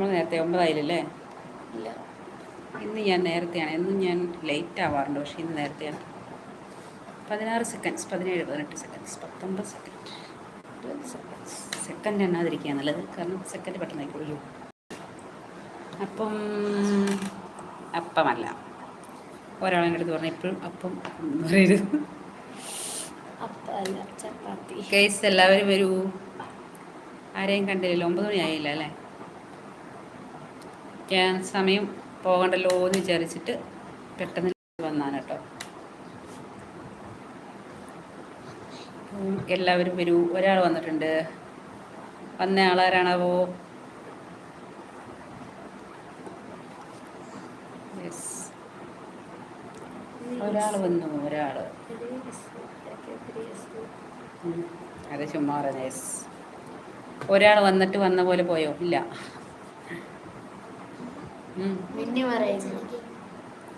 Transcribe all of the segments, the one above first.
നമ്മൾ നേരത്തെ ഒമ്പതായില്ലല്ലേ? ഇല്ല. ഇന്ന് ഞാൻ നേരത്തെയാണ്. എന്നും ഞാൻ ലേറ്റ് ആവാറുണ്ട്. പക്ഷേ ഇന്ന് നേരത്തെയാണ്. പതിനാറ് സെക്കൻഡ്സ് പതിനേഴ് പതിനെട്ട് സെക്കൻഡ്സ് പത്തൊമ്പത് സെക്കൻഡ് ഇരുപത് സെക്കൻഡ്സ് സെക്കൻഡ് എണ്ണാതിരിക്കുക നല്ലത്. കാരണം സെക്കൻഡ് പെട്ടെന്ന് ആയിക്കോളൂ അപ്പം അപ്പമല്ല. ഒരാളെന്റെ അടുത്ത് പറഞ്ഞു എപ്പോഴും അപ്പം എന്ന് പറയരുത്. ചപ്പാത്തി. കേസ് എല്ലാവരും വരൂ. ആരെയും കണ്ടില്ലല്ലോ. ഒമ്പത് മണി ആയില്ല അല്ലേ? സമയം പോകണ്ടല്ലോ എന്ന് വിചാരിച്ചിട്ട് പെട്ടെന്ന് വന്നാണ് കേട്ടോ. എല്ലാവരും വരൂ. ഒരാൾ വന്നിട്ടുണ്ട്. വന്ന ആളാരാണാവോ ഒരാൾ വന്നു ഒരാൾ. അത് ചുമ്മാ യെസ് ഒരാൾ വന്നിട്ട് വന്ന പോലെ പോയോ? ഇല്ല.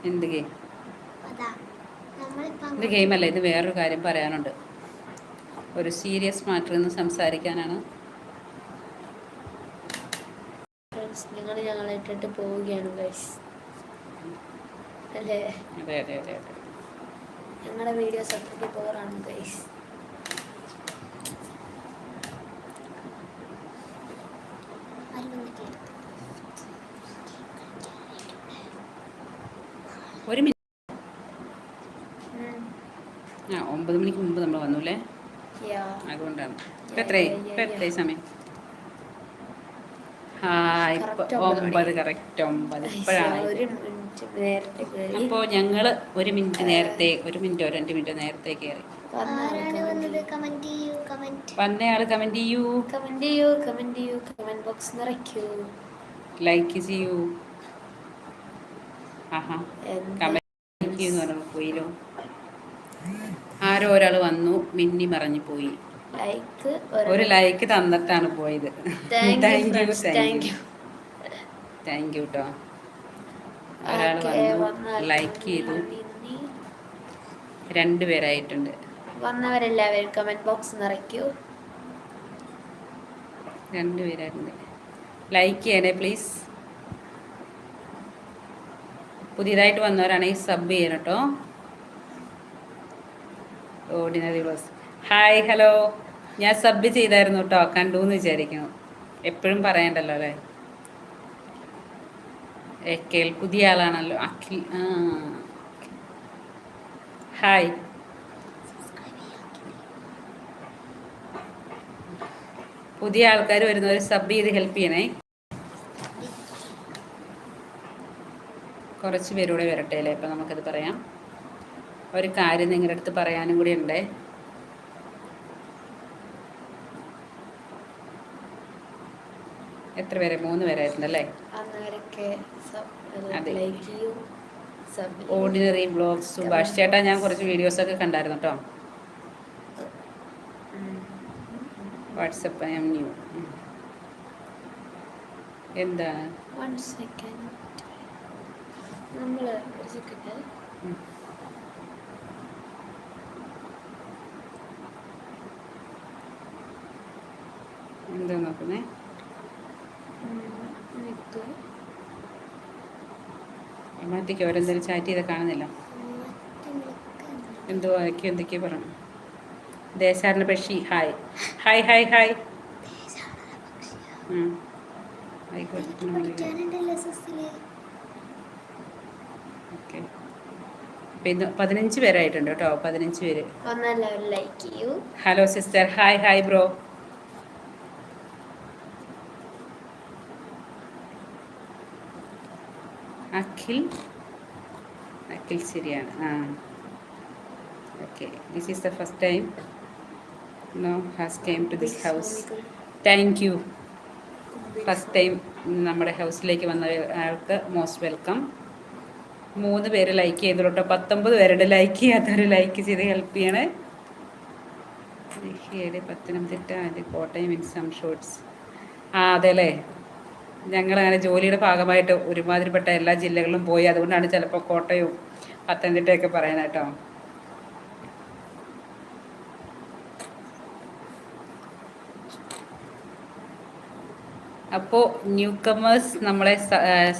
എന്ത് ഗെയിം? ഇത് ഗെയിമല്ല ഇത് വേറൊരു കാര്യം പറയാനുണ്ട്. ഒരു സീരിയസ് മാറ്ററിൽ നിന്ന് സംസാരിക്കാനാണ്. നിങ്ങൾ ഞങ്ങളെ ഇട്ടിട്ട് പോവുകയാണ് ഗൈസ് അല്ലേ? അതെ അതെ അതെ ഞങ്ങളുടെ വീഡിയോസ് അത്രയ്ക്ക് പോറാണ് ഗൈസ് ആരും വന്നിട്ടില്ല ഒരു മിനിറ്റ് ആ ഒമ്പത് മണിക്ക് മുമ്പ് നമ്മൾ വന്നു അല്ലേ അതുകൊണ്ടാണ് ഇപ്പം എത്രയായി? ഇപ്പം എത്രയായി സമയം? ആ ഇപ്പം Correct ഒമ്പത് കറക്റ്റ് ഒമ്പത് ഇപ്പോഴാണ്. ഒരു മിനിറ്റ് നേരത്തെ കയറി അപ്പോൾ ഞങ്ങൾ ഒരു മിനിറ്റ് നേരത്തെ ഒരു മിനിറ്റോ രണ്ട് മിനിറ്റോ നേരത്തെ കയറി വന്നയാൾ കമന്റ് ചെയ്യൂ. കമന്റ് ചെയ്യൂ കമന്റ് ചെയ്യൂ. കമന്റ് കമന്റ് ബോക്സ് നിറയ്ക്കൂ ലൈക്ക് ചെയ്യൂ. ആഹാ. പോയില്ലോ. ആരോ ഒരാൾ വന്നു മിന്നി മറഞ്ഞു പോയി. ലൈക്ക് ഒരു ലൈക്ക് തന്നിട്ടാണ് പോയത്. Thank you thank you thank you കേട്ടോ ഒരാൾ വന്നു ലൈക്ക് ചെയ്തു. രണ്ടുപേരായിട്ടുണ്ട് വന്നവരെല്ലാവരും കമന്റ് ബോക്സ് നിറയ്ക്കൂ രണ്ടുപേരായിട്ടുണ്ട് ലൈക്ക് ചെയ്യണേ പ്ലീസ് പുതിയതായിട്ട് വന്നവരാണെങ്കിൽ സബ് ചെയ്യണം കേട്ടോ ഓർഡിനറി ബസ് ഹായ് ഹലോ ഞാൻ സബ് ചെയ്തായിരുന്നു കേട്ടോ കണ്ടു എന്ന് വിചാരിക്കുന്നു. എപ്പോഴും പറയണ്ടല്ലോ അല്ലേ? എക്കേൽ പുതിയ ആളാണല്ലോ. അഖിൽ ഹായ് പുതിയ ആൾക്കാർ വരുന്നവർ സബ് ചെയ്ത് ഹെൽപ്പ് ചെയ്യണേ. കുറച്ച് പേരൂടെ വരട്ടെ അല്ലേ? അപ്പം നമുക്കത് പറയാം. ഒരു കാര്യം നിങ്ങളുടെ അടുത്ത് പറയാനും കൂടി ഉണ്ടേ. എത്ര പേരെ? മൂന്ന് പേരായിരുന്നു അല്ലേ ഓർഡിനറി ബ്ലോഗ് സുഭാഷ് ചേട്ടാ ഞാൻ കുറച്ച് വീഡിയോസൊക്കെ കണ്ടായിരുന്നു കേട്ടോ വാട്സപ്പ് ഐ എം ന്യൂ എന്താ? വൺ സെക്കൻഡ് നമ്മൾ ഒരു സെക്കൻഡ് ഉം. എന്താ നോക്കുന്നേ? മാറ്റിക്ക് ഓരോരുത്തരും ചാറ്റ് ചെയ്ത് കാണുന്നില്ല. എന്തോ ആക്കി എന്തൊക്കെയോ പറഞ്ഞു. ദേശാരണ പക്ഷി hi hi hi hi okay. പതിനഞ്ച് പേരായിട്ടുണ്ട് കേട്ടോ പതിനഞ്ച് പേര്. Hello sister hi hi bro Akhil Akhil ശരിയാണ് ആ okay this is the first time no has time to this house thank you first time നമ്മുടെ ഹൗസിലേക്ക് വന്ന ആൾക്ക് മോസ്റ്റ് വെൽക്കം മൂന്ന് പേര് ലൈക്ക് ചെയ്തോട്ടോ. പത്തൊമ്പത് പേരുടെ ലൈക്ക് ചെയ്യാത്തവർ ലൈക്ക് ചെയ്ത് ഹെൽപ്പ് ചെയ്യണേ. ഏഴ് Pathanamthitta Kottayam in some shorts ആ അതെ അല്ലേ? ഞങ്ങളങ്ങനെ ജോലിയുടെ ഭാഗമായിട്ട് ഒരുമാതിരിപ്പെട്ട എല്ലാ ജില്ലകളിലും പോയി. അതുകൊണ്ടാണ് ചിലപ്പോൾ കോട്ടയവും പത്തനംതിട്ടയൊക്കെ പറയാനായിട്ടോ. അപ്പോൾ ന്യൂ കമേഴ്സ് നമ്മളെ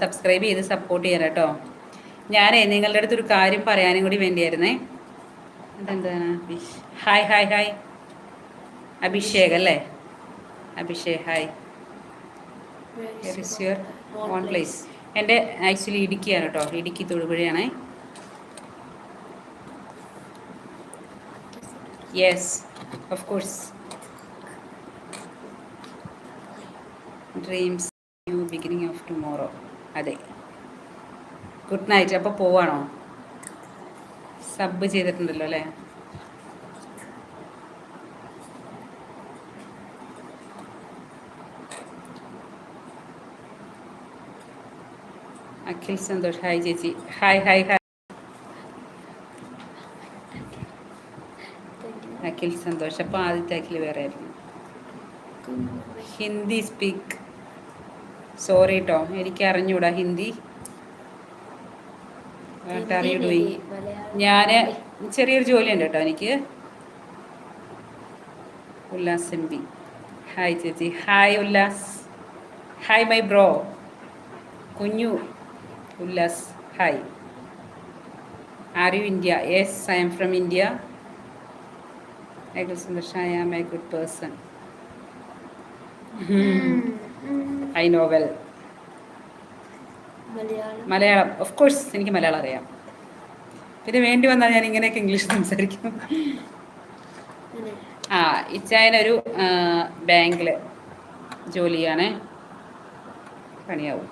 സബ്സ്ക്രൈബ് ചെയ്ത് സപ്പോർട്ട് ചെയ്യാൻ കേട്ടോ. ഞാനേ നിങ്ങളുടെ അടുത്തൊരു കാര്യം പറയാനും കൂടി വേണ്ടിയായിരുന്നേ. അതെന്താണ് ഹായ് ഹായ് ഹായ്. അഭിഷേക് അല്ലേ? അഭിഷേക് ഹായ്. ഓൺ പ്ലേസ് എന്റെ ആക്ച്വലി ഇടുക്കിയാണ് കേട്ടോ. Idukki തൊടുപുഴയാണേ. Yes of course dreams new beginning of tomorrow അതെ. ഗുഡ് നൈറ്റ് അപ്പോൾ പോവാണോ? സബ് ചെയ്തിട്ടുണ്ടല്ലോ അല്ലേ? അഖിൽ സന്തോഷ്. ഹായ് ചേച്ചി. Hi hi hi Akhil Santhosh. അപ്പോൾ ആദ്യത്തെ അഖിൽ വേറെ ആയിരുന്നു. ഹിന്ദി സ്പീക്ക് സോറി കേട്ടോ എനിക്ക് അറിഞ്ഞൂടാ ഹിന്ദി. ഡൂയിങ് ഞാൻ ചെറിയൊരു ജോലിയുണ്ട് കേട്ടോ എനിക്ക്. ഉല്ലാസ് എം ബി ഹായ് ചേച്ചി. Hi Ullas. Hi my bro കുഞ്ഞു. Ullas. Hi are you India yes I'm from India I Santhosh I am a good person I know well Malayalam. Of course എനിക്ക് മലയാളം അറിയാം. പിന്നെ വേണ്ടി വന്നാൽ ഞാൻ ഇങ്ങനെയൊക്കെ ഇംഗ്ലീഷ് സംസാരിക്കും. ആ ഇച്ചായനൊരു ബാങ്കിൽ ജോലിയാണ്. പണിയാവും.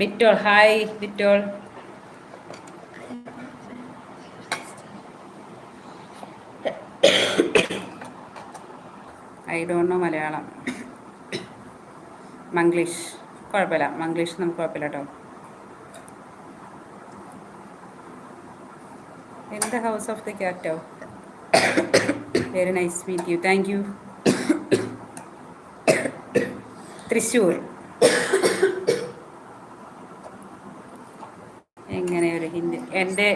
ബിറ്റോൾ hi ബിറ്റോൾ I don't know Malayalam Manglish കുഴപ്പമില്ല. മംഗ്ലീഷ് നമുക്ക് കുഴപ്പമില്ല കേട്ടോ. In the house of the cato. Very nice to meet you. Thank Thrissur എങ്ങനെ ഒരു ഹിന്ദി എന്റെ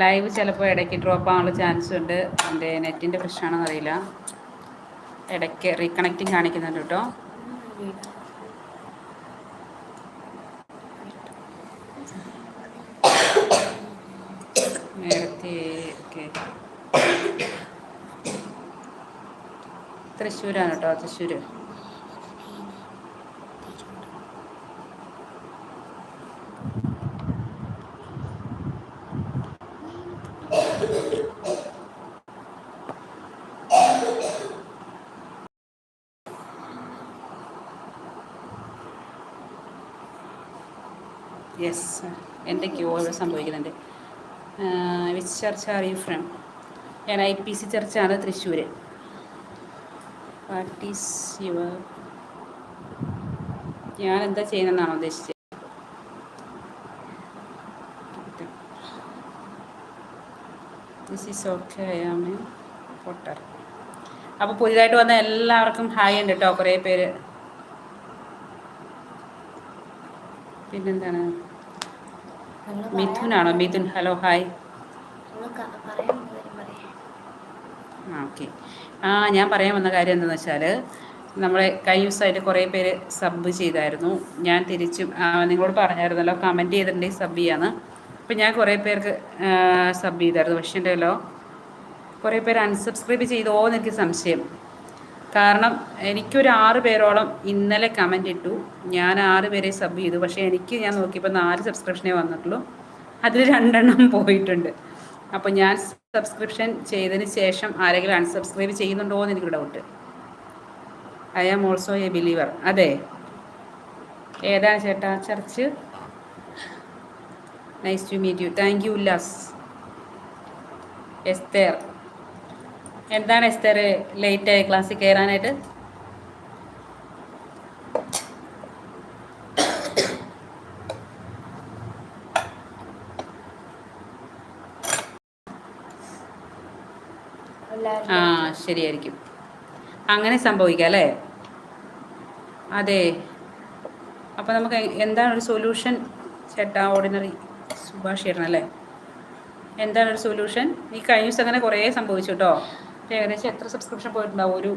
ലൈവ് ചിലപ്പോൾ ഇടയ്ക്ക് ഡ്രോപ്പ് ആകാനുള്ള ചാൻസ് ഉണ്ട്. എന്റെ നെറ്റിന്റെ പ്രശ്നമാണെന്ന് അറിയില്ല. ഇടയ്ക്ക് റീകണക്റ്റിംഗ് കാണിക്കുന്നുണ്ട് കേട്ടോ. തൃശ്ശൂരാണ് കേട്ടോ തൃശ്ശൂർ യെസ് എന്തൊക്കെയോ ഇവിടെ സംഭവിക്കുന്നുണ്ട് which church are you from. ഞാൻ ഐ പി സി ചർച്ചാണ് തൃശ്ശൂർ വാട്ട് ഈസ് യുവർ ഞാൻ എന്താ ചെയ്യുന്നതെന്നാണോ ഉദ്ദേശിച്ചത് this is okay I am a potter അപ്പോൾ പുതിയതായിട്ട് വന്ന എല്ലാവർക്കും ഹായ് ഉണ്ട് കേട്ടോ കുറേ പേര്. പിന്നെന്താണ്? മിഥുനാണോ? Mithun hello hi. ഓക്കെ. ആ ഞാൻ പറയാൻ വന്ന കാര്യം എന്താണെന്ന് വെച്ചാൽ നമ്മളെ കഴിഞ്ഞ ദിവസമായിട്ട് കുറേ പേര് സബ് ചെയ്തായിരുന്നു. ഞാൻ തിരിച്ചും നിങ്ങളോട് പറഞ്ഞായിരുന്നല്ലോ കമന്റ് ചെയ്തിട്ടുണ്ടെങ്കിൽ സബ് ചെയ്യാന്ന്. അപ്പം ഞാൻ കുറേ പേർക്ക് സബ് ചെയ്തായിരുന്നു. പക്ഷേ ഉണ്ടല്ലോ കുറേ പേര് അൺസബ്സ്ക്രൈബ് ചെയ്തോ എന്ന് എനിക്ക് സംശയം. കാരണം എനിക്കൊരു ആറ് പേരോളം ഇന്നലെ കമന്റ് ഇട്ടു. ഞാൻ ആറ് പേരെ സബ് ചെയ്തു. പക്ഷേ എനിക്ക് ഞാൻ നോക്കിയപ്പോൾ നാല് സബ്സ്ക്രിപ്ഷനേ വന്നിട്ടുള്ളൂ. അതിൽ രണ്ടെണ്ണം പോയിട്ടുണ്ട്. അപ്പോൾ ഞാൻ സബ്സ്ക്രിപ്ഷൻ ചെയ്തതിന് ശേഷം ആരെങ്കിലും അൺസബ്സ്ക്രൈബ് ചെയ്യുന്നുണ്ടോ എന്ന് എനിക്ക് doubt I am also a believer അതെ. ഏതാണ് ചേട്ടാ? Church nice to meet you thank you Ullas Esther എന്താണ് എസ്തേർ ലേറ്റായി ക്ലാസ്സിൽ കയറാനായിട്ട് ആ ശരിയായിരിക്കും. അങ്ങനെ സംഭവിക്കാം അല്ലേ? അതെ. അപ്പോൾ നമുക്ക് എന്താണ് ഒരു സൊല്യൂഷൻ ചേട്ടാ ഓർഡിനറി സുഭാഷ് ചേട്ടൻ അല്ലേ എന്താണ് ഒരു സൊല്യൂഷൻ ഈ കഴിഞ്ഞ ദിവസം അങ്ങനെ കുറേ സംഭവിച്ചു കേട്ടോ. ഏകദേശം എത്ര സബ്സ്ക്രിപ്ഷൻ പോയിട്ടുണ്ടാവും? ഒരു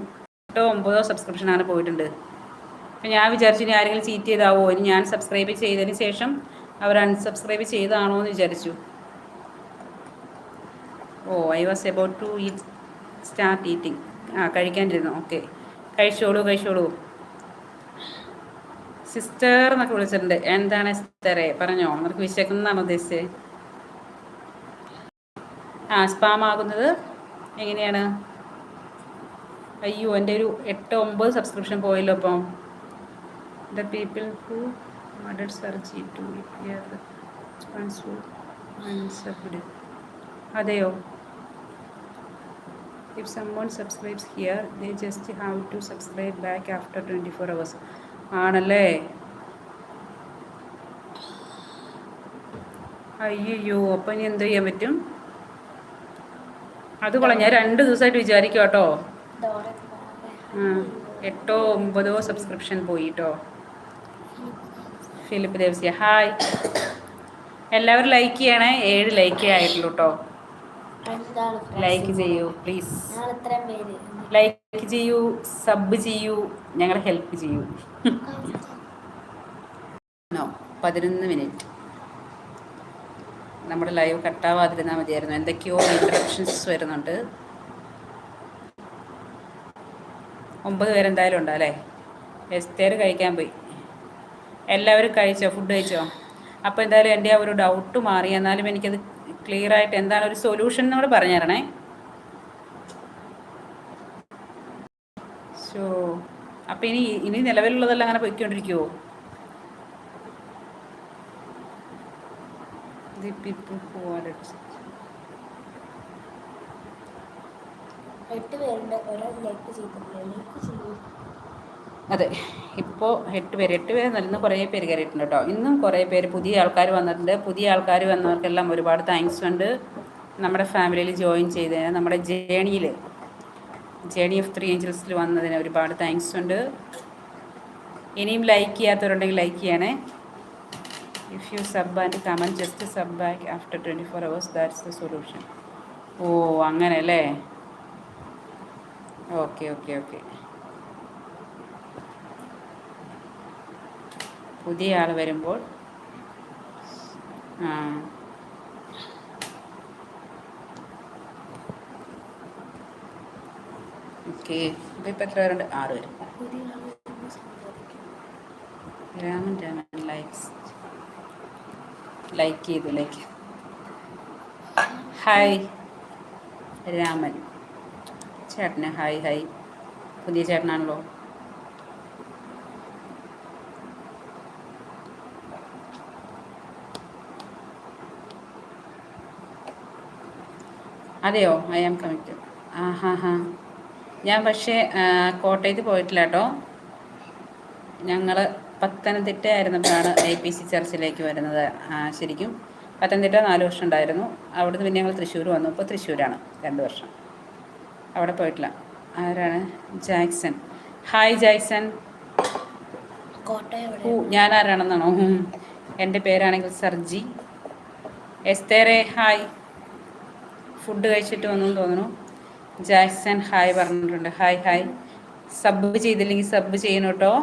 എട്ടോ ഒമ്പതോ സബ്സ്ക്രിപ്ഷനാണ് പോയിട്ടുണ്ട്. അപ്പം ഞാൻ വിചാരിച്ചു ഇനി ആരെങ്കിലും ചീറ്റ് ചെയ്താവോ? ഇനി ഞാൻ സബ്സ്ക്രൈബ് ചെയ്തതിന് ശേഷം അവർ അൺസബ്സ്ക്രൈബ് ചെയ്താണോ എന്ന് വിചാരിച്ചു. ഓ I was about to eat start eating ആ കഴിക്കാണ്ടിരുന്നു ഓക്കെ കഴിച്ചോളൂ കഴിച്ചോളൂ. സിസ്റ്റർ എന്നൊക്കെ വിളിച്ചിട്ടുണ്ട്. എന്താണ് സിസ്റ്ററെ പറഞ്ഞോ? നിനക്ക് വിശക്കുന്നതാണ് ഉദ്ദേശിച്ചത്? ആ സ്പാം ആകുന്നത് എങ്ങനെയാണ്? അയ്യോ എന്റെ ഒരു എട്ട് ഒമ്പത് സബ്സ്ക്രിപ്ഷൻ പോയല്ലോ അപ്പം the people who mud search to അതെയോ? If subscribes here they just just have to subscribe back after 24 hours. ആണല്ലേ? അയ്യോ അപ്പം ഇനി എന്ത് ചെയ്യാൻ പറ്റും? അത് കൊള്ളാം. ഞാൻ രണ്ട് ദിവസമായിട്ട് വിചാരിക്കും കേട്ടോ. എട്ടോ ഒമ്പതോ സബ്സ്ക്രിപ്ഷൻ പോയി കേട്ടോ. ഫിലിപ്പ് ദേവസ്യ. ഹായ്. എല്ലാവരും ലൈക്ക് ചെയ്യണേ. ഏഴ് ലൈക്കേ ആയിട്ടുള്ളൂ കേട്ടോ. ലൈക്ക് ചെയ്യൂ പ്ലീസ് ലൈക്ക് ചെയ്യൂ സബ് ചെയ്യൂ ഞങ്ങളെ ഹെൽപ്പ് ചെയ്യൂ. പതിനൊന്ന് മിനിറ്റ് നമ്മുടെ ലൈവ് കട്ടാവാതിരുന്നാൽ മതിയായിരുന്നു. എന്തൊക്കെയോ ഇൻട്രപ്ഷൻസ് വരുന്നുണ്ട്. ഒമ്പത് പേരെന്തായാലും ഉണ്ട് അല്ലേ? എസ്തേർ കഴിക്കാൻ പോയി. എല്ലാവരും കഴിച്ചോ? ഫുഡ് കഴിച്ചോ? അപ്പോൾ എന്തായാലും എന്റെ ആ ഒരു ഡൗട്ട് മാറി. എന്നാലും എനിക്കത് ക്ലിയർ ആയിട്ട് എന്താണ് ഒരു സൊല്യൂഷൻ എന്നോട് പറഞ്ഞു തരണേ സോ അപ്പോൾ ഇനി ഇനി നിലവിലുള്ളതെല്ലാം അങ്ങനെ പോയിക്കൊണ്ടിരിക്കുമോ the people who are at അതെ. ഇപ്പോൾ എട്ട് പേര് എട്ട് പേര് നല്ല കുറേ പേര് കയറിയിട്ടുണ്ട് കേട്ടോ. ഇന്നും കുറേ പേര് പുതിയ ആൾക്കാർ വന്നിട്ടുണ്ട്. പുതിയ ആൾക്കാർ വന്നവർക്കെല്ലാം ഒരുപാട് താങ്ക്സ് ഉണ്ട്. നമ്മുടെ ഫാമിലിയിൽ ജോയിൻ ചെയ്തതിന് നമ്മുടെ ജേണിയിൽ ജേണി ഓഫ് ത്രീ ഏഞ്ചൽസിൽ വന്നതിന് ഒരുപാട് താങ്ക്സ് ഉണ്ട്. ഇനിയും ലൈക്ക് ചെയ്യാത്തവരുണ്ടെങ്കിൽ ലൈക്ക് ചെയ്യണേ. If you sub and comment just sub back after twenty four hours that's the solution oh അങ്ങനെ അല്ലേ ഓക്കെ ഓക്കെ ഓക്കെ പുതിയ ആൾ വരുമ്പോൾ ആ. ഓക്കെ ഇപ്പം ഇപ്പം എത്ര പേരുണ്ട്? ആറ് പേര്. രാമൻ രാമൻ ലൈക്സ് ലൈക്ക് ചെയ്തു ലൈക്ക് ഹായ് രാമൻ. ചേട്ടന് ഹായ് ഹായ് പുതിയ ചേട്ടനാണല്ലോ. അതെയോ? ഐ ആം കമ്മിറ്റ് ആ ഹാ. ഹാ ഞാൻ പക്ഷേ കോട്ടയത്ത് പോയിട്ടില്ല കേട്ടോ. ഞങ്ങൾ പത്തനംതിട്ട ആയിരുന്നപ്പോഴാണ് ഐ പി സി ചർച്ചിലേക്ക് വരുന്നത്. ശരിക്കും പത്തനംതിട്ട നാല് വർഷം ഉണ്ടായിരുന്നു. അവിടുന്ന് പിന്നെ ഞങ്ങൾ തൃശ്ശൂർ വന്നു. ഇപ്പോൾ തൃശ്ശൂരാണ് രണ്ട് വർഷം. അവിടെ പോയിട്ടില്ല. ആരാണ്? ജാക്സൺ. Hi Jackson. ഞാൻ ആരാണെന്നാണോ എന്റെ പേരാണെങ്കിൽ സർജി. എസ്തേറെ ഹായ് ഫുഡ് കഴിച്ചിട്ട് വന്നു തോന്നുന്നു. ജാക്സൺ ഹായ് പറഞ്ഞിട്ടുണ്ട്. ഹായ് ഹായ് സബ് ചെയ്തില്ലെങ്കിൽ സബ് ചെയ്യണം കേട്ടോ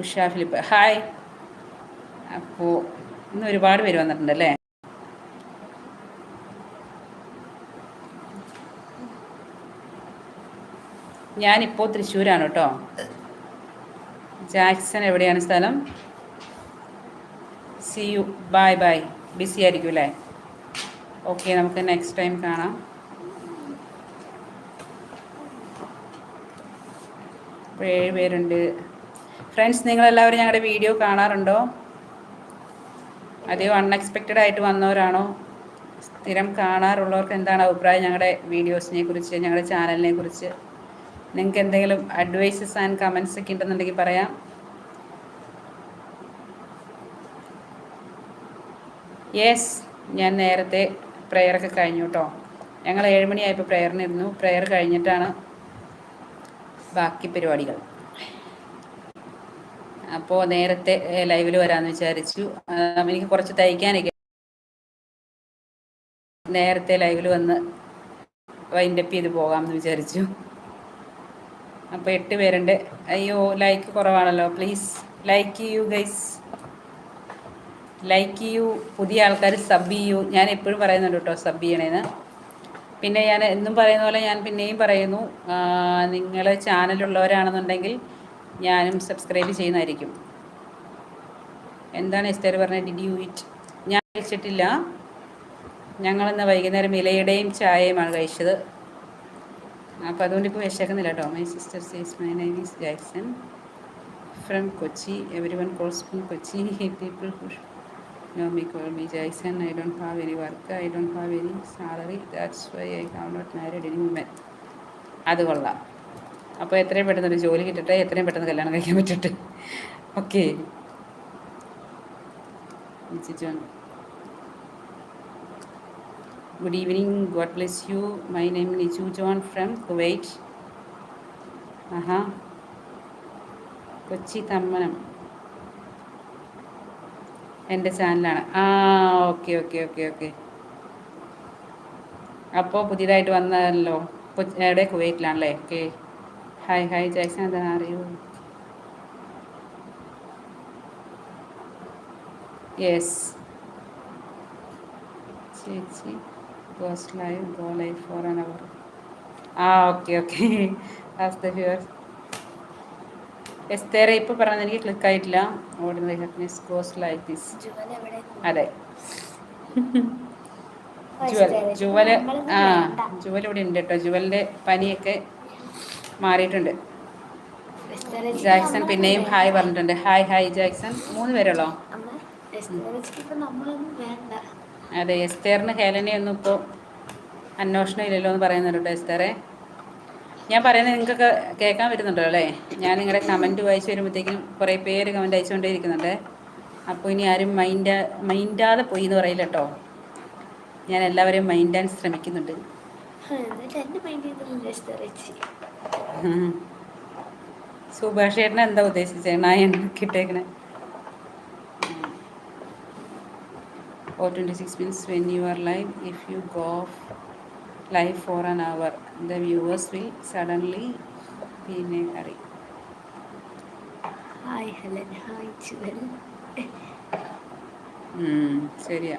ഉഷ ഫിലിപ്പ്. ഹായ് അപ്പോൾ ഇന്ന് ഒരുപാട് പേര് വന്നിട്ടുണ്ട് അല്ലേ ഞാനിപ്പോൾ തൃശ്ശൂരാണ് കേട്ടോ. ജാക്സൺ എവിടെയാണ് സ്ഥലം? See you bye bye busy ആയിരിക്കും അല്ലേ? ഓക്കെ നമുക്ക് നെക്സ്റ്റ് ടൈം കാണാം. ഇപ്പോൾ ഏഴ് പേരുണ്ട്. ഫ്രണ്ട്സ് നിങ്ങളെല്ലാവരും ഞങ്ങളുടെ വീഡിയോ കാണാറുണ്ടോ? അതെയോ അൺഎക്സ്പെക്റ്റഡ് ആയിട്ട് വന്നവരാണോ? സ്ഥിരം കാണാറുള്ളവർക്ക് എന്താണ് അഭിപ്രായം ഞങ്ങളുടെ വീഡിയോസിനെ കുറിച്ച് ഞങ്ങളുടെ ചാനലിനെ കുറിച്ച്? നിങ്ങൾക്ക് എന്തെങ്കിലും അഡ്വൈസസ് ആൻഡ് കമൻസ് ഒക്കെ ഉണ്ടെന്നുണ്ടെങ്കിൽ പറയാം. യെസ് ഞാൻ നേരത്തെ പ്രെയറൊക്കെ കഴിഞ്ഞു കേട്ടോ ഞങ്ങൾ ഏഴുമണിയായപ്പോൾ പ്രെയറിനിരുന്നു പ്രെയർ കഴിഞ്ഞിട്ടാണ് ബാക്കി പരിപാടികൾ. അപ്പോൾ നേരത്തെ ലൈവിൽ വരാമെന്ന് വിചാരിച്ചു. എനിക്ക് കുറച്ച് തയ്ക്കാനൊക്കെ നേരത്തെ ലൈവിൽ വന്ന് വൈൻഡപ്പ് ചെയ്ത് പോകാമെന്ന് വിചാരിച്ചു. അപ്പോൾ എട്ട് പേരുണ്ട്. അയ്യോ ലൈക്ക് കുറവാണല്ലോ. പ്ലീസ് ലൈക്ക് ചെയ്യൂ ഗൈസ്. ലൈക്ക് ചെയ്യൂ. പുതിയ ആൾക്കാർ സബ് ചെയ്യൂ. ഞാൻ എപ്പോഴും പറയുന്നുണ്ട് കേട്ടോ സബ് ചെയ്യണേന്ന്. പിന്നെ ഞാൻ എന്നും പറയുന്ന പോലെ ഞാൻ പിന്നെയും പറയുന്നു. നിങ്ങൾ ചാനലുള്ളവരാണെന്നുണ്ടെങ്കിൽ ഞാനും സബ്സ്ക്രൈബ് ചെയ്യുന്നതായിരിക്കും. എന്താണ് എസ്തേർ പറഞ്ഞത്? ഡിഡ് യു ഇറ്റ് ഞാൻ കഴിച്ചിട്ടില്ല. ഞങ്ങളിന്ന് വൈകുന്നേരം ഇലയുടെയും ചായയുമാണ് കഴിച്ചത്. അപ്പോൾ അതുകൊണ്ട് ഇപ്പോൾ വിശക്കുന്നില്ല കേട്ടോ. My sister sees my name is Jackson from Kochi every one calls from Kochi people know me call me Jackson I don't have any work I don't have any salary that's why I have not married any woman അത് കൊള്ളാം. അപ്പോൾ എത്രയും പെട്ടെന്ന് ഒരു ജോലി കിട്ടട്ടെ എത്രയും പെട്ടെന്ന് കല്യാണം കഴിക്കാൻ പറ്റട്ടെ. Okay. Good evening God bless you my name Niju John from Kuwait ആഹാ കൊച്ചി തമ്മനം. എന്റെ ചാനലാണ്. ആ ഓക്കെ ഓക്കെ ഓക്കെ ഓക്കെ. അപ്പോൾ പുതിയതായിട്ട് വന്നതല്ലോ എവിടെ? കുവൈറ്റിലാണല്ലേ? ഓക്കെ. ഹായ് ഹായ് എന്താണ് അറിയൂ? യെസ് ചേച്ചി goes live go live for an hour ആ okay okay as the viewer എസ്തേറെ ഇപ്പോൾ പറഞ്ഞത് എനിക്ക് ക്ലിക്ക് ആയിട്ടില്ല. Ordinary happiness goes like this അതെ. ജുവൽ ജുവൽ ആ. ജുവൽ ഇവിടെ ഉണ്ട് കേട്ടോ ജുവലിന്റെ പനിയൊക്കെ മാറിയിട്ടുണ്ട്. ജാക്സൺ പിന്നെയും ഹായ് പറഞ്ഞിട്ടുണ്ട്. Hi hi Jackson. മൂന്ന് പേരുള്ളോ? അതെ എസ്തേറിന് ഹേലനെയൊന്നും ഇപ്പോൾ അന്വേഷണം ഇല്ലല്ലോ എന്ന് പറയുന്നുണ്ട് എസ്തേറെ. ഞാൻ പറയുന്നത് നിങ്ങൾക്കൊക്കെ കേൾക്കാൻ പറ്റുന്നുണ്ടോ അല്ലേ? ഞാൻ നിങ്ങളുടെ കമന്റ് വായിച്ച് വരുമ്പോഴത്തേക്കും കുറേ പേര് കമന്റ് അയച്ചുകൊണ്ടേ ഇരിക്കുന്നുണ്ട്. അപ്പോൾ ഇനി ആരും മൈൻഡ് മൈൻഡാതെ പോയി എന്ന് പറയില്ല കേട്ടോ. ഞാൻ എല്ലാവരെയും മൈൻഡാൻ ശ്രമിക്കുന്നുണ്ട്. സുഭാഷ് ചേട്ടൻ എന്താ ഉദ്ദേശിച്ചത് നായൻ കിട്ടേക്കണേ ഓ twenty six means when you are live if you go live for an hour the viewers will suddenly പിന്നെ അറിയും. ഹായ് ഹലൻ ഹായ് ജുവൽ ശരിയാ.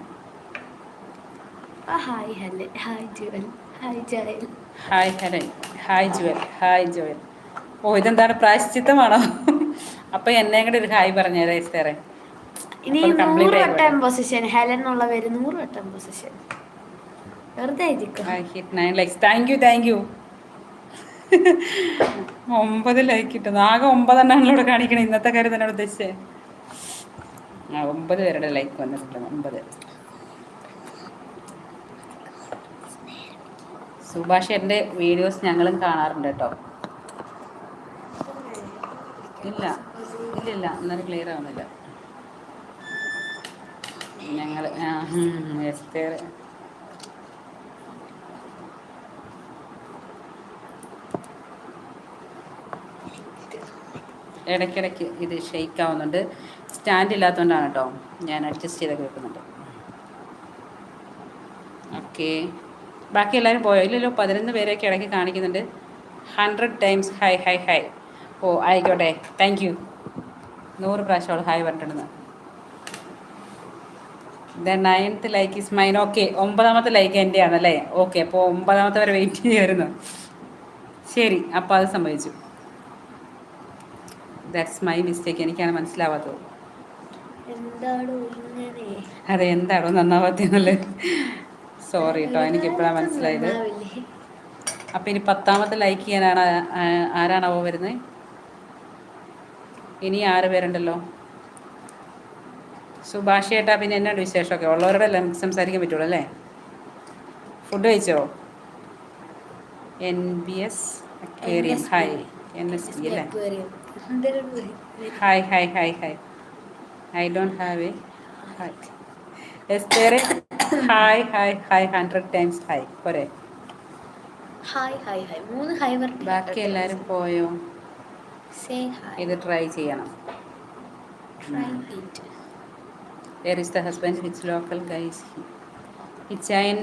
Hi Helen hi Jewel hi Jewel hi Haran hi Jewel hi Jewel oh ഇതെന്താണ്? പ്രായശ്ചിത്തമാണോ? അപ്പൊ എന്നെ കൂടെ ഒരു hi പറഞ്ഞേരാ എസ്തേറെ ഇനി അപ്പോൾ complete നൂറ് വട്ടം പൊസിഷൻ ഹെലൻ എന്നുള്ള പേര് നൂറ് വട്ടം പൊസിഷൻ വെറുതെ ഇരിക്കും I hit nine likes thank you thank you ഒമ്പത് ലൈക്ക് കിട്ടുന്നു. ആകെ ഒമ്പതെണ്ണാണല്ലോ ഇവിടെ കാണിക്കണേ. ഇന്നത്തെ കാര്യം തന്നെ ഉദ്ദേശിച്ചേ. ഒമ്പത് പേരുടെ ലൈക്ക് വന്നിട്ടുണ്ട്. ഒമ്പത്. സുഭാഷ് എന്റെ വീഡിയോസ് ഞങ്ങളും കാണാറുണ്ട് കേട്ടോ. ഇല്ല ഇല്ലില്ല എന്നാലും ക്ലിയർ ആവുന്നില്ല. ഞങ്ങൾ ഇടയ്ക്കിടയ്ക്ക് ഇത് ഷെയ്ക്ക് ആവുന്നുണ്ട് സ്റ്റാൻഡ് ഇല്ലാത്തതുകൊണ്ടാണ് കേട്ടോ ഞാൻ അഡ്ജസ്റ്റ് ചെയ്തൊക്കെ വെക്കുന്നുണ്ട്. ഓക്കെ. ബാക്കി എല്ലാവരും പോയോ? ഇല്ലല്ലോ പതിനൊന്ന് പേരെയൊക്കെ ഇടയ്ക്ക് കാണിക്കുന്നുണ്ട്. Hundred times hi hi hi oh ആയിക്കോട്ടെ. താങ്ക് യു നൂറ് പ്രാവശ്യം hi പറഞ്ഞിട്ടുണ്ടെന്ന് the ninth like is mine okay ഒമ്പതാമത്തെ ലൈക്ക് എന്റെ ആണല്ലേ ഓക്കെ അപ്പോൾ ഒമ്പതാമത്തെ വരെ വെയിറ്റ് ചെയ്യുമായിരുന്നു ശരി അപ്പോൾ അത് സംഭവിച്ചു. ദാറ്റ്സ് മൈ മിസ്റ്റേക്ക് എനിക്കാണ് മനസ്സിലാവാത്തത്. അതെ എന്താണോ നന്നാവാത്തല്ലേ സോറി കേട്ടോ എനിക്ക് എപ്പോഴാണ് മനസ്സിലായത്? അപ്പം ഇനി പത്താമത്തെ ലൈക്ക് ചെയ്യാനാണ് ആരാണാവോ വരുന്നത് ഇനി ആറ് പേരുണ്ടല്ലോ. സുഭാഷ് ചേട്ടാ പിന്നെ എന്നാണ് വിശേഷമൊക്കെ? ഉള്ളവരുടെ എല്ലാം സംസാരിക്കാൻ പറ്റുള്ളൂ അല്ലേ? ഫുഡ് കഴിച്ചോ? N B S aquarium hi N S B അല്ലേ hi hi hi hi I don't have a hi എസ്തേറെ? Hi hi hi hundred times hi. പോരെ. Hi hi hi. മൂന്ന് ഹായ് ബാക്കി എല്ലാവരും പോയോ? സേ ഹായ് ഇത് ട്രൈ ചെയ്യണം. Try it where is the husband hits local guys ഹിച്ചായൻ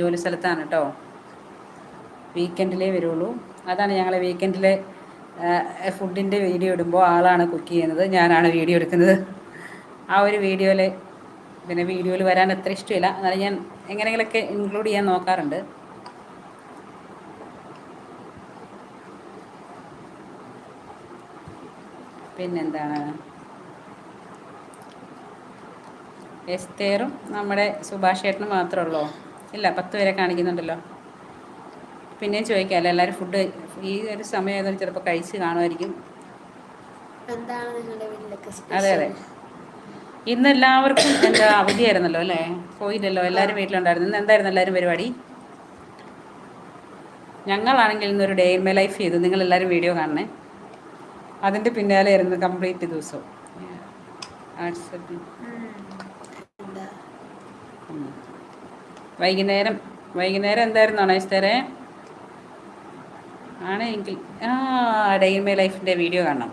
ജോലി സ്ഥലത്താണ് കേട്ടോ വീക്കെൻഡിലേ വരുള്ളൂ. അതാണ് ഞങ്ങൾ വീക്കെൻഡിലെ ഫുഡിന്റെ വീഡിയോ ഇടുമ്പോൾ ആളാണ് കുക്ക് ചെയ്യുന്നത്. ഞാനാണ് വീഡിയോ എടുക്കുന്നത്. ആ ഒരു വീഡിയോയിൽ പിന്നെ വീഡിയോയിൽ വരാൻ അത്ര ഇഷ്ടമില്ല. എന്നാലും ഞാൻ എങ്ങനെയെങ്കിലൊക്കെ ഇൻക്ലൂഡ് ചെയ്യാൻ നോക്കാറുണ്ട്. പിന്നെന്താണ്? എസ്തേറും നമ്മുടെ സുഭാഷ് ഏട്ടനും മാത്രമേ ഉള്ളൂ? ഇല്ല പത്ത് പേരെ കാണിക്കുന്നുണ്ടല്ലോ. പിന്നെയും ചോദിക്കാമല്ലോ എല്ലാവരും ഫുഡ് ഈ ഒരു സമയം ചിലപ്പോൾ കഴിച്ച് കാണുമായിരിക്കും. അതെ അതെ. ഇന്ന് എല്ലാവർക്കും എന്താ അവധിയായിരുന്നല്ലോ അല്ലേ? പോയില്ലല്ലോ എല്ലാവരും വീട്ടിലുണ്ടായിരുന്നു. ഇന്ന് എന്തായിരുന്നു എല്ലാവരും പരിപാടി? ഞങ്ങളാണെങ്കിൽ ഇന്നൊരു ഡേ ഇൻ മൈ ലൈഫ് ചെയ്തു. നിങ്ങൾ എല്ലാവരും വീഡിയോ കാണണേ. അതിന്റെ പിന്നാലെ ആയിരുന്നു കംപ്ലീറ്റ് ദിവസവും. വൈകുന്നേരം വൈകുന്നേരം എന്തായിരുന്നു ആണ് ആണെങ്കിൽ ആ ഡേ ഇൻ മൈ ലൈഫിന്റെ വീഡിയോ കാണണം.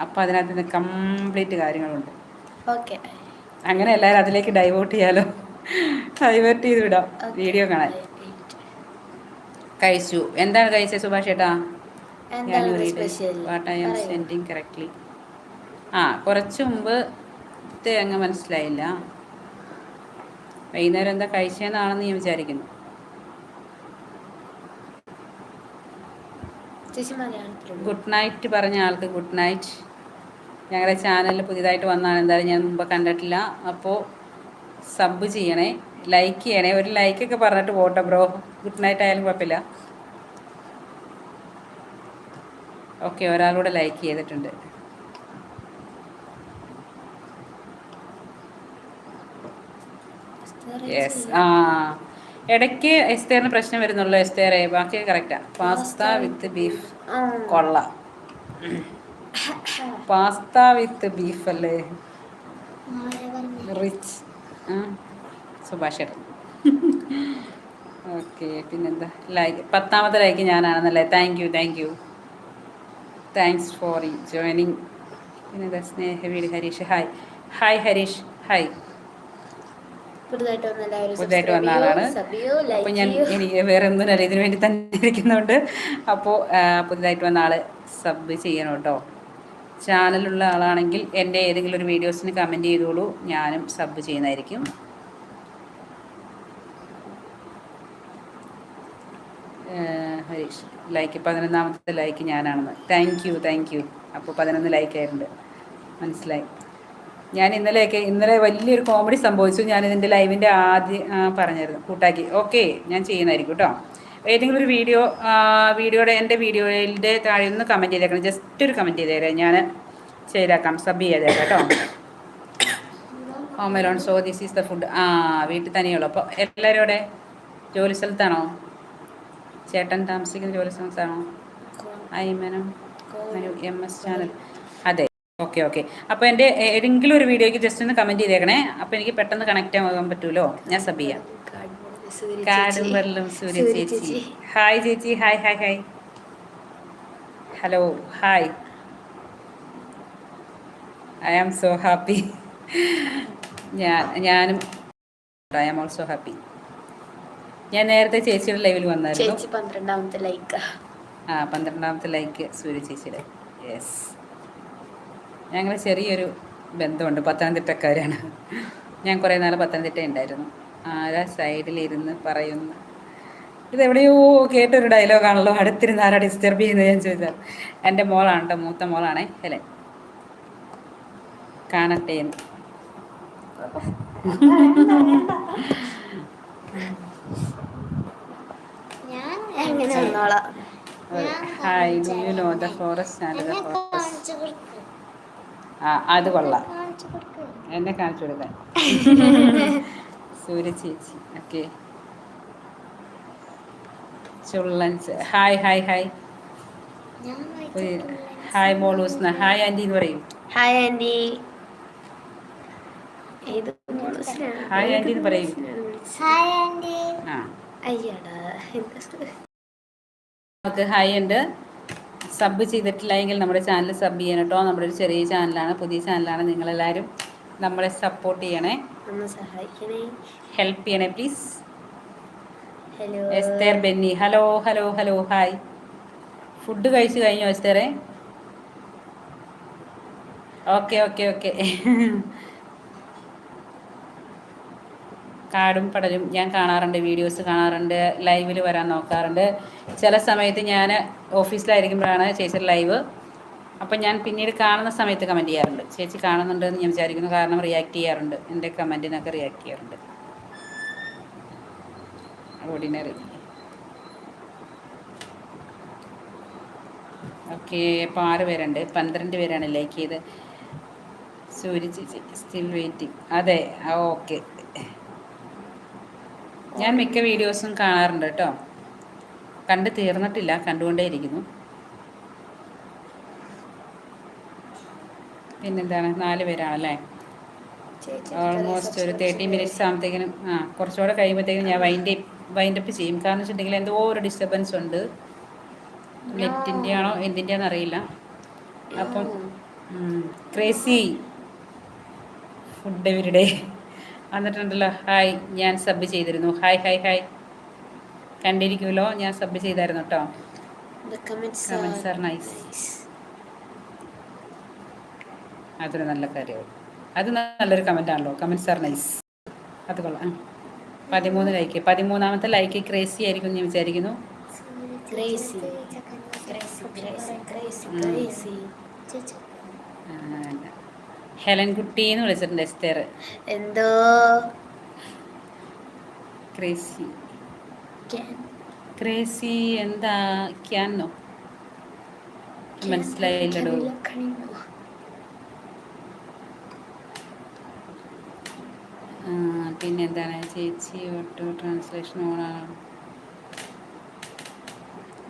അപ്പോൾ അതിനകത്ത് കംപ്ലീറ്റ് കാര്യങ്ങളുണ്ട്. ഓക്കെ അങ്ങനെ എല്ലാവരും അതിലേക്ക് ഡൈവേർട്ട് ചെയ്യാലോ? ഡൈവേർട്ട് ചെയ്ത് വിടാം വീഡിയോ കാണാൻ. കഴിച്ചു. എന്താണ് കഴിച്ചത് സുഭാഷ് ചേട്ടാ ഞാൻ what I am sending correctly ആ കുറച്ച് മുമ്പ് തേങ്ങ അങ്ങ് മനസ്സിലായില്ല. വൈകുന്നേരം എന്താ കഴിച്ചതെന്നാണെന്ന് ഞാൻ വിചാരിക്കുന്നു. ഗുഡ് നൈറ്റ് പറഞ്ഞ ആൾക്ക് ഗുഡ് നൈറ്റ് ഞങ്ങളുടെ ചാനലിൽ പുതിയതായിട്ട് വന്നാണ്. എന്തായാലും ഞാൻ മുമ്പ് കണ്ടിട്ടില്ല. അപ്പോൾ സബ് ചെയ്യണേ. ലൈക്ക് ചെയ്യണേ. ഒരു ലൈക്കൊക്കെ പറഞ്ഞിട്ട് പോട്ടെ ബ്രോ ഗുഡ് നൈറ്റ് ആയാലും കുഴപ്പമില്ല. ഓക്കെ ഒരാളൂടെ ലൈക്ക് ചെയ്തിട്ടുണ്ട്. യെസ് ആ. ഇടയ്ക്ക് എസ്തേറിന് പ്രശ്നം വരുന്നുള്ളൂ. എസ്തേറെ. ബാക്കി കറക്റ്റാ പാസ്ത വിത്ത് ബീഫ് കൊള്ളാം. പാസ്ത വിത്ത് ബീഫ് അല്ലേ റിച്ച് സുഭാഷ് ഓക്കെ പിന്നെന്താ? ലൈക്ക് പത്താമത്തെ like ഞാനാണെന്നല്ലേ? Thank you thank you thanks for joining പിന്നെന്താ? Snehaveedu Harish. Hi hi Harish. Hi പുതുതായിട്ട് വന്ന ആളാണ്. അപ്പോൾ ഞാൻ എനിക്ക് വേറെ ഒന്നും ഇതിനു വേണ്ടി തന്നെ ഇരിക്കുന്നുണ്ട്. അപ്പോൾ പുതുതായിട്ട് വന്ന ആൾ സബ് ചെയ്യണം കേട്ടോ. ചാനലുള്ള ആളാണെങ്കിൽ എന്റെ ഏതെങ്കിലും ഒരു വീഡിയോസിന് കമന്റ് ചെയ്തോളൂ. ഞാനും സബ് ചെയ്യുന്നതായിരിക്കും. ഹരീഷ് ലൈക്ക് പതിനൊന്നാമത്തെ ലൈക്ക് ഞാനാണെന്ന്. താങ്ക് യു താങ്ക് യു അപ്പോൾ പതിനൊന്ന് ലൈക്ക് ആയിട്ടുണ്ട്. മനസ്സിലായി. ഞാൻ ഇന്നലെയൊക്കെ ഇന്നലെ വലിയൊരു കോമഡി സംഭവിച്ചു. ഞാൻ ഇതിന്റെ ലൈവിന്റെ ആദ്യം പറഞ്ഞായിരുന്നു. കൂട്ടാക്കി. ഓക്കെ ഞാൻ ചെയ്യുന്നതായിരിക്കും കേട്ടോ ഏതെങ്കിലും ഒരു വീഡിയോ വീഡിയോയുടെ എന്റെ വീഡിയോയിന്റെ താഴെ ഒന്ന് കമന്റ് ചെയ്തേക്കണം. ജസ്റ്റ് ഒരു കമന്റ് ചെയ്തേരാം. ഞാൻ ചെയ്തേക്കാം സബ് ചെയ്തേക്കാം കേട്ടോ. Home alone so this is the food ആ വീട്ടിൽ തന്നെയുള്ളൂ അപ്പോൾ എല്ലാവരും അവിടെ ജോലി സ്ഥലത്താണോ? ചേട്ടൻ താമസിക്കുന്ന ജോലി സ്ഥലത്താണോ? Aymanam Manu. M S channel. അതെ. Okay okay. അപ്പോൾ എന്റെ ഏതെങ്കിലും ഒരു വീഡിയോയ്ക്ക് ജസ്റ്റ് ഒന്ന് കമന്റ് ചെയ്തേക്കണേ. അപ്പോൾ എനിക്ക് പെട്ടെന്ന് കണക്റ്റ് ആകാൻ പറ്റുമല്ലോ ഞാൻ സബ് ചെയ്യാം. കാടും വെള്ളം സൂര്യ ചേച്ചി. ഹായ് ചേച്ചി hi hi hi. Hello hi. I am so happy. ഞാൻ ഞാനും ഐ ആം ഓൾസോ ഹാപ്പി. ഞാൻ നേരത്തെ ചേച്ചിയുടെ ലൈവിൽ വന്നായിരുന്നു. ചേച്ചി പന്ത്രണ്ടാമത്തെ ലൈക്ക്. ആ പന്ത്രണ്ടാമത്തെ ലൈക്ക് സൂര്യ ചേച്ചിയുടെ. യെസ് ഞങ്ങൾ ചെറിയൊരു ബന്ധമുണ്ട്. പത്തനംതിട്ടക്കാരാണ്. ഞാൻ കുറേ നാൾ പത്തനംതിട്ട ഉണ്ടായിരുന്നു. ആരാ സൈഡിലിരുന്ന് പറയുന്നു. ഇതെവിടെയോ കേട്ടൊരു ഡയലോഗാണല്ലോ അടുത്തിരുന്ന് ആരാ ഡിസ്റ്റർബ് ചെയ്യുന്നത് ഞാൻ ചോദിച്ചാൽ എന്റെ മോളാണ് കേട്ടോ മൂത്ത മോളാണേ അല്ലേ? കാണട്ടെ എന്ന്. Hi do you know the forest and the forest ആ അത് കൊള്ളാം. എന്നെ കാണിച്ചു കൊടുക്കാൻ. സൂര്യ ചേച്ചി ഓക്കെ ചുള്ളൻസ് ഹായ് ഹായ് ഹായ്. ഹായ് മോളൂസ്ന. ഹായ് ആന്റി എന്ന് പറയും. Hi aunty? ഹായ് ആന്റി എന്ന് പറയും. Hi aunty. ആ. നമുക്ക് ഹായ് ഉണ്ട്. സബ് ചെയ്തിട്ടില്ല എങ്കിൽ നമ്മുടെ ചാനൽ സബ് ചെയ്യണം കേട്ടോ. നമ്മുടെ ഒരു ചെറിയ ചാനലാണ് പുതിയ ചാനലാണ് നിങ്ങളെല്ലാവരും നമ്മളെ സപ്പോർട്ട് ചെയ്യണേ. ഒന്ന് സഹായിക്കണേ. ഹെൽപ്പ് ചെയ്യണേ please hello Esther Benny. Hello hello hello hi food കഴിച്ചു കഴിഞ്ഞോ എസ്തേറെ? ഓക്കെ ഓക്കെ ഓക്കെ കാടും പടലും ഞാൻ കാണാറുണ്ട് വീഡിയോസ് കാണാറുണ്ട് ലൈവിൽ വരാൻ നോക്കാറുണ്ട്. ചില സമയത്ത് ഞാൻ ഓഫീസിലായിരിക്കുമ്പോഴാണ് ചേച്ചിയുടെ ലൈവ് അപ്പം ഞാൻ പിന്നീട് കാണുന്ന സമയത്ത് കമന്റ് ചെയ്യാറുണ്ട്. ചേച്ചി കാണുന്നുണ്ട് എന്ന് ഞാൻ വിചാരിക്കുന്നു. കാരണം റിയാക്ട് ചെയ്യാറുണ്ട്. എന്റെ കമന്റിനൊക്കെ റിയാക്ട് ചെയ്യാറുണ്ട്. ഓർഡിനറി ഓക്കെ അപ്പോൾ ആറ് പേരുണ്ട്. പന്ത്രണ്ട് പേരാണ് ലൈക്ക് ചെയ്ത്. സൂര്യ ചേച്ചി സ്റ്റിൽ വെയിറ്റിംഗ് അതെ ഓക്കെ ഞാൻ മിക്ക വീഡിയോസും കാണാറുണ്ട് കേട്ടോ. കണ്ടു തീർന്നിട്ടില്ല. കണ്ടുകൊണ്ടേയിരിക്കുന്നു. പിന്നെന്താണ്? നാല് പേരാണല്ലേ അല്ലേ? ഓൾമോസ്റ്റ് ഒരു തേർട്ടി മിനിറ്റ്സ് ആകുമ്പോഴത്തേക്കിനും ആ കുറച്ചുകൂടെ കഴിയുമ്പോഴത്തേക്കും ഞാൻ വൈൻഡ് വൈൻഡപ്പ് ചെയ്യും. കാരണം വെച്ചിട്ടുണ്ടെങ്കിൽ എന്തോ ഒരു ഡിസ്റ്റർബൻസ് ഉണ്ട്. നെറ്റിന്റെ ആണോ എന്തിന്റെ ആണെന്ന് അറിയില്ല. അപ്പം ക്രേസി ഫുഡ് ഇവരുടെ വന്നിട്ടുണ്ടല്ലോ. ഹായ് ഞാൻ സബ് ചെയ്തിരുന്നു. ഹായ് ഹായ് ഹായ് കണ്ടിരിക്കുമല്ലോ? ഞാൻ സബ് ചെയ്തായിരുന്നു കേട്ടോ. Comments are nice. അതൊരു നല്ല കാര്യമാണ്. അത് നല്ലൊരു കമന്റ് ആണല്ലോ. കമന്റ്സ് ആർ നൈസ് അത് കൊള്ളാം. പതിമൂന്ന് ലൈക്ക് പതിമൂന്നാമത്തെ ലൈക്ക് ക്രേസി ആയിരിക്കും എന്ന് ഞാൻ വിചാരിക്കുന്നു. Crazy. Crazy, crazy, crazy, crazy. Helen കുട്ടി എന്ന് വിളിച്ചിട്ടുണ്ട് എസ്തേർ. എന്തോ? ക്രേസി ക്രേസി എന്താ? ക്യാനോ മനസ്സിലായില്ലടോ. Can എന്താണ് ചേച്ചി ഓട്ടോ ട്രാൻസ്ലേഷൻ ഓണാണ്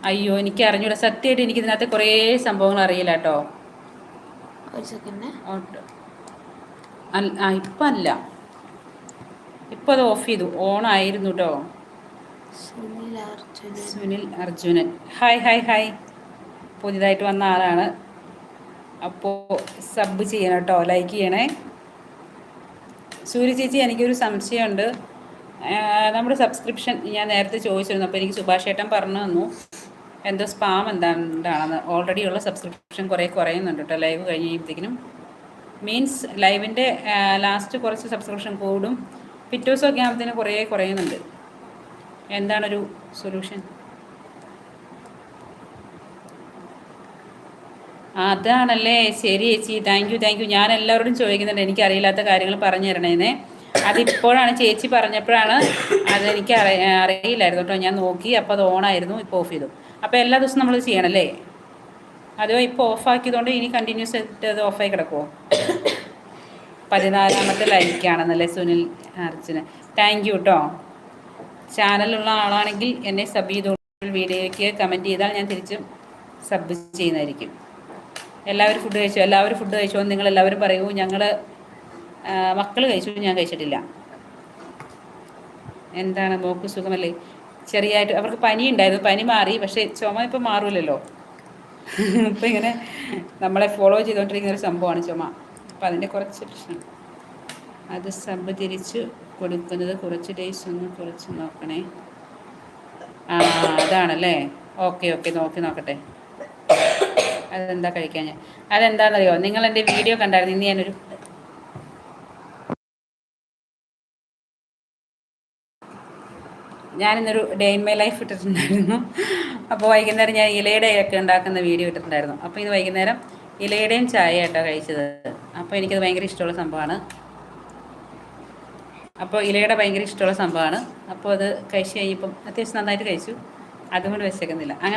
അയ്യോ എനിക്ക് അറിഞ്ഞൂടാ സത്യമായിട്ട് എനിക്ക് ഇതിനകത്ത് കുറേ സംഭവങ്ങൾ അറിയില്ല കേട്ടോ. ഒരു സെക്കൻഡ് ഓട്ടോ ആ ഇപ്പം അല്ല. ഇപ്പം അത് ഓഫ് ചെയ്തു. ഓണായിരുന്നു കേട്ടോ. Sunil Arjunan. Hi hi hi പുതിയതായിട്ട് വന്ന ആളാണ്. അപ്പോൾ സബ് ചെയ്യണം കേട്ടോ. ലൈക്ക് ചെയ്യണേ. സൂര്യ ചേച്ചി എനിക്കൊരു സംശയമുണ്ട്. നമ്മുടെ സബ്സ്ക്രിപ്ഷൻ ഞാൻ നേരത്തെ ചോദിച്ചിരുന്നു അപ്പോൾ എനിക്ക് സുഭാഷ് ഏട്ടൻ പറഞ്ഞു തന്നു. എന്തോ സ്പാം എന്താണെന്ന് ഓൾറെഡി ഉള്ള സബ്സ്ക്രിപ്ഷൻ കുറേ കുറയുന്നുണ്ട് കേട്ടോ ലൈവ് കഴിഞ്ഞ് കഴിയുമ്പോഴത്തേക്കിനും മീൻസ് ലൈവിന്റെ ലാസ്റ്റ് കുറച്ച് സബ്സ്ക്രിപ്ഷൻ കൂടും. പിറ്റേ ദിവസമൊക്കെ ആകുമ്പോഴത്തേനും കുറേ കുറയുന്നുണ്ട്. എന്താണൊരു സൊല്യൂഷൻ? അതാണല്ലേ. ശരി ചേച്ചി താങ്ക് യു താങ്ക് യു ഞാൻ എല്ലാവരോടും ചോദിക്കുന്നുണ്ട്. എനിക്ക് അറിയില്ലാത്ത കാര്യങ്ങൾ പറഞ്ഞു തരണേന്നേ. അതിപ്പോഴാണ് ചേച്ചി പറഞ്ഞപ്പോഴാണ് അതെനിക്ക് അറി അറിയില്ലായിരുന്നു കേട്ടോ. ഞാൻ നോക്കി അപ്പോൾ അത് ഓണായിരുന്നു ഇപ്പോൾ ഓഫ് ചെയ്തു. അപ്പോൾ എല്ലാ ദിവസവും നമ്മൾ ചെയ്യണമല്ലേ അതോ ഇപ്പോൾ ഓഫാക്കിയതുകൊണ്ട് ഇനി കണ്ടിന്യൂസ് ആയിട്ട് അത് ഓഫായി കിടക്കുമോ പതിനാലാമത്തെ ലൈക്കാണെന്നല്ലേ സുനിൽ അർജുന. താങ്ക് യു കേട്ടോ ചാനലുള്ള ആളാണെങ്കിൽ എന്നെ സബ് ചെയ്തോളൂ വീഡിയോയ്ക്ക് കമന്റ് ചെയ്താൽ ഞാൻ തിരിച്ചും സബ് ചെയ്യുന്നതായിരിക്കും. എല്ലാവരും ഫുഡ് കഴിച്ചു. എല്ലാവരും ഫുഡ് കഴിച്ചു എന്ന് നിങ്ങൾ എല്ലാവരും പറയൂ ഞങ്ങൾ മക്കൾ കഴിച്ചു ഞാൻ കഴിച്ചിട്ടില്ല. എന്താണ് മോക്ക് സുഖമല്ലേ? ചെറിയായിട്ട് അവർക്ക് പനി ഉണ്ടായിരുന്നു പനി മാറി പക്ഷേ ചുമ ഇപ്പം മാറൂലല്ലോ. ഇപ്പം ഇങ്ങനെ നമ്മളെ ഫോളോ ചെയ്തുകൊണ്ടിരിക്കുന്ന ഒരു സംഭവമാണ് ചുമ. അപ്പം അതിന്റെ കുറച്ച് പ്രശ്നം. അത് സബ് തിരിച്ച് കൊടുക്കുന്നത് കുറച്ച് ഡേയ്സ് ഒന്ന് കുറച്ച് നോക്കണേ. ആ അതാണല്ലേ? ഓക്കെ ഓക്കെ നോക്കി നോക്കട്ടെ. അതെന്താ കഴിക്കാൻ ഞാൻ? അതെന്താണെന്നറിയോ നിങ്ങൾ എന്റെ വീഡിയോ കണ്ടായിരുന്നു. ഇന്ന് ഞാനൊരു ഞാനിന്നൊരു ഡേ ഇൻ മൈ ലൈഫ് ഇട്ടിട്ടുണ്ടായിരുന്നു. അപ്പോൾ വൈകുന്നേരം ഞാൻ ഇലയുടെ ഒക്കെ ഉണ്ടാക്കുന്ന വീഡിയോ ഇട്ടിട്ടുണ്ടായിരുന്നു. അപ്പോൾ ഇന്ന് വൈകുന്നേരം ഇലയുടെയും ചായ കേട്ടോ കഴിച്ചത്. അപ്പോൾ എനിക്കത് ഭയങ്കര ഇഷ്ടമുള്ള സംഭവമാണ്. അപ്പോൾ ഇലയുടെ ഭയങ്കര ഇഷ്ടമുള്ള സംഭവമാണ്. അപ്പോൾ അത് കഴിച്ച് കഴിഞ്ഞപ്പം അത്യാവശ്യം നന്നായിട്ട് കഴിച്ചു. അതുകൊണ്ട് വിശക്കുന്നില്ല അങ്ങനെ